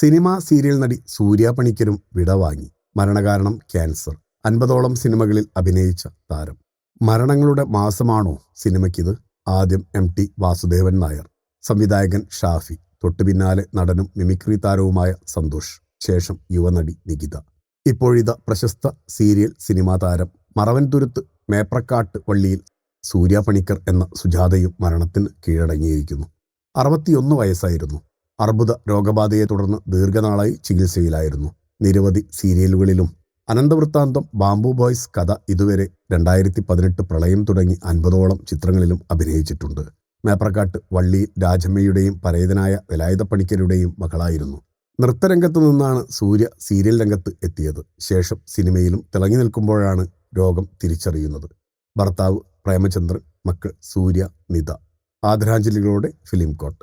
Cinema serial നടി സൂര്യ പണിക്കരും വിടവാങ്ങി മരണകാരണം cancer. അൻപതോളം സിനിമകളിൽ അഭിനയിച്ച താരം. മരണങ്ങളുടെ മാസമാണോ സിനിമയ്ക്കിത്? ആദ്യം എം ടി വാസുദേവൻ നായർ സംവിധായകൻ ഷാഫി തൊട്ടു പിന്നാലെ നടനും മിമിക്രി താരവുമായ സന്തോഷ് ശേഷം യുവനടി നികിത. ഇപ്പോഴിത പ്രശസ്ത സീരിയൽ സിനിമാ താരം മറവൻതുരുത്ത് മേപ്രക്കാട്ട് വള്ളിയിൽ സൂര്യ പണിക്കർ എന്ന സുജാതയും മരണത്തിന് കീഴടങ്ങിയിരിക്കുന്നു. അറുപത്തിയൊന്ന് വയസ്സായിരുന്നു. അർബുദ രോഗബാധയെ തുടർന്ന് ദീർഘനാളായി ചികിത്സയിലായിരുന്നു. നിരവധി സീരിയലുകളിലും അനന്തവൃത്താന്തം ബാംബു ബോയ്സ് കഥ ഇതുവരെ രണ്ടായിരത്തി പതിനെട്ട് പ്രളയം തുടങ്ങി അൻപതോളം ചിത്രങ്ങളിലും അഭിനയിച്ചിട്ടുണ്ട്. മേപ്രക്കാട്ട് വള്ളി രാജമ്മയുടെയും പരേതനായ വിലായുധ പണിക്കരുടെയും മകളായിരുന്നു. നൃത്തരംഗത്ത് നിന്നാണ് സൂര്യ സീരിയൽ രംഗത്ത് എത്തിയത്. ശേഷം സിനിമയിലും തിളങ്ങി നിൽക്കുമ്പോഴാണ് രോഗം തിരിച്ചറിയുന്നത്. ഭർത്താവ് പ്രേമചന്ദ്രൻ മക്കൾ സൂര്യ നിത. ആദരാഞ്ജലികളോടെ ഫിലിം കോട്ട്